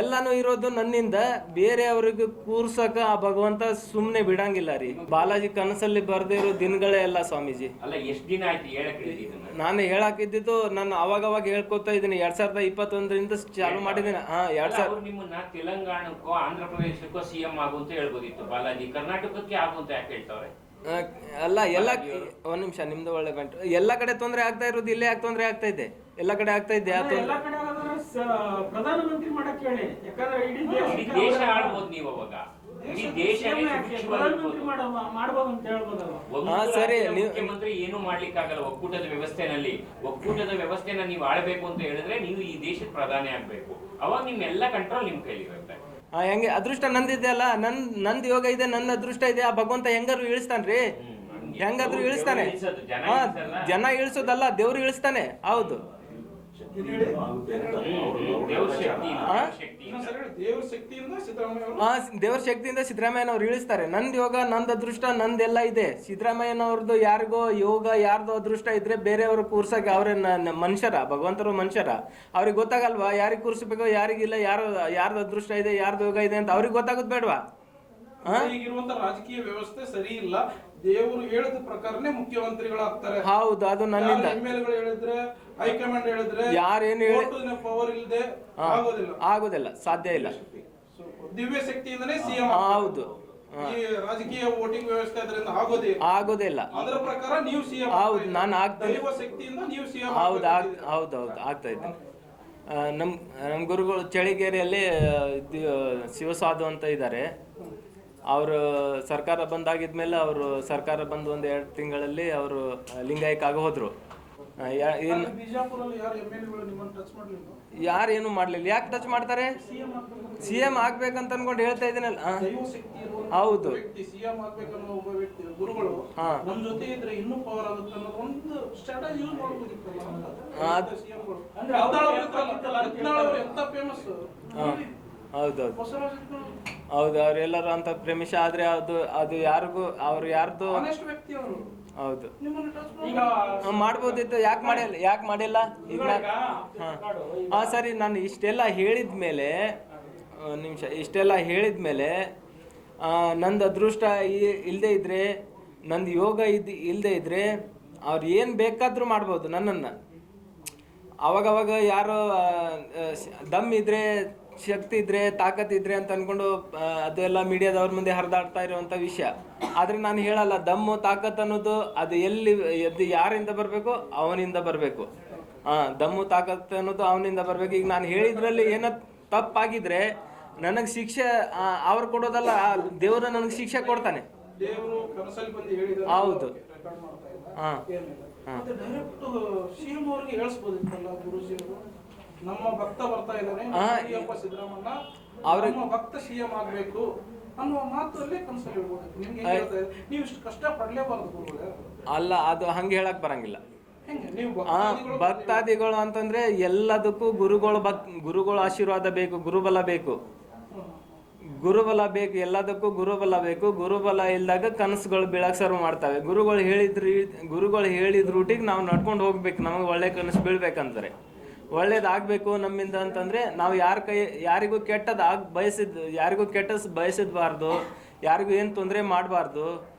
ಎಲ್ಲಾನು ಇರೋದು ನನ್ನಿಂದ. ಬೇರೆಯವ್ರಿಗೆ ಕೂರ್ಸಕ ಆ ಭಗವಂತ ಸುಮ್ಮನೆ ಬಿಡಂಗಿಲ್ಲ ರೀ. ಬಾಲಾಜಿ ಕನಸಲ್ಲಿ ಬರ್ದಿರೋ ಇರೋ ದಿನಗಳೇ ಎಲ್ಲ ಸ್ವಾಮೀಜಿ. ಅಲ್ಲ ಎಷ್ಟ್ ದಿನ ಆಯ್ತು ಹೇಳಕ್ ಹೇಳಿ ನಾನು ಹೇಳಾಕಿದ್ದಿದ್ದು ನಾನು ಅವಾಗ ಅವಾಗ ಹೇಳ್ಕೊತಾ ಇದ್ದೀನಿ. ಎರಡ್ ಸಾವಿರದ ಇಪ್ಪತ್ತೊಂದರಿಂದ ಚಾಲು ಮಾಡಿದ್ದೀನಿ. ಹಾ ಎರಡ್ ಸಾವಿರ ನಿಮ್ಮನ್ನ ತೆಲಂಗಾಣಕ್ಕೋ ಆಂಧ್ರ ಪ್ರದೇಶಕ್ಕೋ ಸಿಎಂ ಎಂ ಅಂತ ಹೇಳ್ಬೋದಿತ್ತು ಬಾಲಾಜಿ. ಕರ್ನಾಟಕಕ್ಕೆ ಆಗುವಂತ ಯಾಕೆ ಹೇಳ್ತಾವ್ರೆ? ಅಲ್ಲ ಎಲ್ಲ ಒಂದ್ ನಿಮಿಷ ನಿಮ್ದು ಒಳ್ಳೆ ಗಂಟು. ಎಲ್ಲ ಕಡೆ ತೊಂದರೆ ಆಗ್ತಾ ಇರೋದು ಇಲ್ಲೇ ಯಾಕೆ ತೊಂದರೆ ಆಗ್ತಾ ಇದೆ. ಎಲ್ಲ ಕಡೆ ಆಗ್ತಾ ಇದೆ ಪ್ರಧಾನಮಂತ್ರಿ ಮಾಡಕ್ ಹೇಳಿ. ಯಾಕಂದ್ರೆ ಇಡೀ ದೇಶ ಆಡ್ಬೋದು ನೀವು ಅವಾಗ. ಮುಖ್ಯಮಂತ್ರಿ ಏನು ಮಾಡ್ಲಿಕ್ಕಾಗಲ್ಲ ಒಕ್ಕೂಟದ ವ್ಯವಸ್ಥೆನಲ್ಲಿ. ಒಕ್ಕೂಟದ ವ್ಯವಸ್ಥೆನ ನೀವು ಆಳ್ಬೇಕು ಅಂತ ಹೇಳಿದ್ರೆ ನೀವು ಈ ದೇಶದ ಪ್ರಧಾನಿ ಆಗ್ಬೇಕು. ಅವಾಗ ನಿಮ್ಮೆಲ್ಲ ಕಂಟ್ರೋಲ್ ನಿಮ್ ಕೈಲಿರುತ್ತೆ ಹಾ ಹೆಂಗೆ? ಅದೃಷ್ಟ ನಂದಿದೆ ಅಲ್ಲ? ನನ್ ನಂದ್ ಯೋಗ ಇದೆ ನನ್ನ ಅದೃಷ್ಟ ಇದೆ. ಆ ಭಗವಂತ ಹೆಂಗಾರು ಇಳಿಸ್ತಾನ್ರಿ? ಹೆಂಗಾದ್ರು ಹಂಗೆ. ಹೆಂಗಾದ್ರೂ ಇಳಿಸ್ತಾನೆ. ಜನ ಇಳಿಸೋದಲ್ಲ ದೇವ್ರು ಇಳಿಸ್ತಾನೆ. ಹೌದು ಏನ್ ಹೇಳಿ? ಏನ್ ಹೇಳಿ? ಹ್ಮ್, ದೇವ್ರ ಶಕ್ತಿಯಿಂದ, ಸಿದ್ದರಾಮಯ್ಯ ಅವರು ಸಿದ್ದರಾಮಯ್ಯನವ್ರು ಇಳಿಸ್ತಾರೆ. ನಂದು ಯೋಗ ನಂದು ಅದೃಷ್ಟ ನಂದೆಲ್ಲ ಇದೆ. ಸಿದ್ದರಾಮಯ್ಯನವ್ರದ್ದು ಯಾರಿಗೋ ಯೋಗ ಯಾರ್ದು ಅದೃಷ್ಟ ಇದ್ರೆ ಬೇರೆಯವರು ಕೂರ್ಸಕ್ಕೆ ಅವ್ರ ಮನುಷ್ಯರ ಭಗವಂತರು ಮನುಷ್ಯರ. ಅವ್ರಿಗೆ ಗೊತ್ತಾಗಲ್ವಾ? ಯಾರಿಗೆ ಕೂರ್ಸ್ಬೇಕು ಯಾರಿಗಿಲ್ಲ ಯಾರು ಯಾರ್ದು ಅದೃಷ್ಟ ಇದೆ ಯಾರ್ದು ಯೋಗ ಇದೆ ಅಂತ ಅವ್ರಿಗೆ ಗೊತ್ತಾಗೋದು ಬೇಡವಾ? ಈಗಿರುವಂತ ರಾಜಕೀಯ ವ್ಯವಸ್ಥೆ ಸರಿ ಇಲ್ಲ. ದೇವರು ಹೇಳಿದ ಪ್ರಕಾರನೇ ಮುಖ್ಯಮಂತ್ರಿಗಳಾಗ್ತಾರೆ. ಹೌದು ಅದು ನನ್ನಿಂದ. ಎಂ ಎಲ್ಗಳು ಹೇಳಿದ್ರೆ ಹೈಕಮಾಂಡ್ ಹೇಳಿದ್ರೆ ಯಾರೇನ್ ಹೇಳಿ- ಪವರ್ ಇಲ್ಲದೆ ಆಗೋದಿಲ್ಲ. ಆಗೋದಿಲ್ಲ ಸಾಧ್ಯ ಇಲ್ಲ. ದಿವ್ಯ ಶಕ್ತಿಯಿಂದನೇ ಸಿಎಂ ಹೌದು. ರಾಜಕೀಯ ವೋಟಿಂಗ್ ವ್ಯವಸ್ಥೆ ಅದರಿಂದ ಆಗೋದೇ ಆಗೋದಿಲ್ಲ ಅದರ ಪ್ರಕಾರ ನೀವು ಸಿಎಂ ಹೌದು, ನಾನು ಆಗ್ತೀನಿ ದೈವ ಶಕ್ತಿಯಿಂದ ನೀವು ಸಿಎಂ ಹೌದು ಹೌದು ಹೌದು ಆಗ್ತಾ ಇದೆ ನಮ್ಮ ನಮ್ ನಮ್ಮ ಗುರುಗಳು ಚಳಿಗೇರಿಯಲ್ಲಿ ಶಿವಸಾಧು ಅಂತ ಇದ್ದಾರೆ. ಅವರು ಸರ್ಕಾರ ಬಂದಾಗಿದ್ಮೇಲೆ ಅವರು ಸರ್ಕಾರ ಬಂದು ಒಂದು ಎರಡು ತಿಂಗಳಲ್ಲಿ ಅವರು ಲಿಂಗಾಯಕ ಆಗಿ ಹೋದ್ರು. ಯಾರು ಏನು ಮಾಡಲಿಲ್ಲ. ಯಾಕೆ ಟಚ್ ಮಾಡ್ತಾರೆ? ಸಿಎಂ ಸಿ ಎಂ ಆಗ್ಬೇಕಂತ ಅನ್ಕೊಂಡು ಹೇಳ್ತಾ ಇದ್ದೀನಲ್ಲ ಹೌದು. ಹೌದೌದು. ಹೌದು ಅವರೆಲ್ಲರೂ ಅಂತ ಪ್ರೇಮಿಷ ಆದ್ರೆ ಅದು ಅದು ಯಾರಿಗೂ ಅವ್ರು ಯಾರ್ದು ಆನೆಸ್ಟ್ ವ್ಯಕ್ತಿ ಅವರು. ಹೌದು. ನಿಮ್ಮನ್ನು ಈಗ ಮಾಡ್ಬೋದಿತ್ತು ಯಾಕೆ ಮಾಡಿಲ್ಲ ಯಾಕೆ ಮಾಡಿಲ್ಲ? ಈಗ ನಾ- ಹಾ. ಹಾ ಸರಿ ನಾನು ಇಷ್ಟೆಲ್ಲ ಹೇಳಿದ ಮೇಲೆ ನಿಮಿಷ ಇಷ್ಟೆಲ್ಲ ಹೇಳಿದ ಮೇಲೆ ನಂದು ಅದೃಷ್ಟ ಇಲ್ಲದೆ ಇಲ್ದೇ ಇದ್ರೆ ನಂದು ಯೋಗ ಇದ್ ಇಲ್ಲದೆ ಇದ್ರೆ ಅವ್ರು ಏನು ಬೇಕಾದರೂ ಮಾಡ್ಬೋದು ನನ್ನನ್ನು. ಅವಾಗವಾಗ ಯಾರೋ ಆ, ಆ, ಶ- ದಮ್ ಇದ್ರೆ ಶಕ್ತಿ ಇದ್ರೆ ತಾಕತ್ ಇದ್ರೆ ಅಂತ ಅನ್ಕೊಂಡು ಆ, ಅದೆಲ್ಲ ಮೀಡಿಯಾದವ್ರ ಮುಂದೆ ಹರಿದಾಡ್ತಾ ಇರುವಂತ ವಿಷಯ. ಆದ್ರೆ ನಾನು ಹೇಳಲ್ಲ ದಮ್ಮು ತಾಕತ್ ಅನ್ನೋದು ಅದು ಎಲ್ಲಿ ಅದು ಯಾರಿಂದ ಬರಬೇಕು? ಅವನಿಂದ ಬರಬೇಕು. ಹಾ ದಮ್ಮು ತಾಕತ್ ಅನ್ನೋದು ಅವನಿಂದ ಬರಬೇಕು. ಈಗ ನಾನು ಹೇಳಿದ್ರಲ್ಲಿ ಏನೋ ತಪ್ಪಾಗಿದ್ರೆ ನನಗೆ ಶಿಕ್ಷೆ ಆ, ಅವ್ರು ಕೊಡೋದಲ್ಲ ಆ ದೇವರು ನನಗೆ ಶಿಕ್ಷೆ ಕೊಡ್ತಾನೆ. ದೇವರು ಕನಸಲ್ಲಿ ಬಂದು ಹೇಳಿದ್ದಾರೆ ಹೌದು. ರೆಕಾರ್ಡ್ ಮಾಡ್ತಾ ಹಾ. ಏನಿಲ್ಲ ಹಾ. ಮತ್ತೆ ಡೈರೆಕ್ಟ್ ಸಿಎಂ ಅವರಿಗೆ ಹೇಳಿಸ್ಬೋದಿತ್ತಲ್ಲ ಗುರುಜಿ ಅವರು ನಮ್ಮ ಭಕ್ತ ಬರ್ತಾ ಇದ್ದಾರೆ. ಹಾ. ಯಡಿಯೂರಪ್ಪ ಸಿದ್ದರಾಮಣ್ಣ ಅವ್ರಿಗೆ- ನಮ್ಮ ಭಕ್ತ ಸಿಎಂ ಆಗ್ಬೇಕು ಅನ್ನುವ ಮಾತು ಅಲ್ಲೇ ಕನಸಲ್ಲಿ ಹೇಳ್ಬೋದು. ನಿಮ್ಗೆ ನೀವು ಇಷ್ಟು ಕಷ್ಟ ಪಡಲೇಬಾರದು ಅಲ್ಲ ಅದು ಹಂಗೆ ಹೇಳಕ್ ಬರಂಗಿಲ್ಲ. ಭಕ್ತಾದಿಗಳು ಅಂತಂದ್ರೆ ಎಲ್ಲದಕ್ಕೂ ಗುರುಗಳು ಭಕ್ ಗುರುಗಳ ಆಶೀರ್ವಾದ ಬೇಕು ಗುರುಬಲ ಬೇಕು. ಗುರುಬಲ ಬೇಕು ಎಲ್ಲದಕ್ಕೂ ಗುರುಬಲ ಬೇಕು. ಗುರುಬಲ ಇಲ್ದಾಗ ಕನಸುಗಳು ಬೀಳಕ್ ಸರ್ವ್ ಮಾಡ್ತವೆ. ಗುರುಗಳು ಹೇಳಿದ್ರು ಗುರುಗಳು ಹೇಳಿದ ರೂಟಿಗೆ ನಾವು ನಡ್ಕೊಂಡು ಹೋಗ್ಬೇಕು. ನಮಗೆ ಒಳ್ಳೆ ಕನಸು ಬೀಳ್ಬೇಕಂತಾರೆ ಒಳ್ಳೇದಾಗಬೇಕು ನಮ್ಮಿಂದ ಅಂತಂದರೆ ನಾವು ಯಾರ ಕೈ, ಯಾರಿಗೂ ಕೆಟ್ಟದ್ದು ಬಯಸಿದ್ದು ಬಯಸಿದ್, ಯಾರಿಗೂ ಕೆಟ್ಟಸ್ ಬಯಸಿದ್ಬಾರ್ದು, ಯಾರಿಗೂ ಏನು ತೊಂದರೆ ಮಾಡಬಾರ್ದು.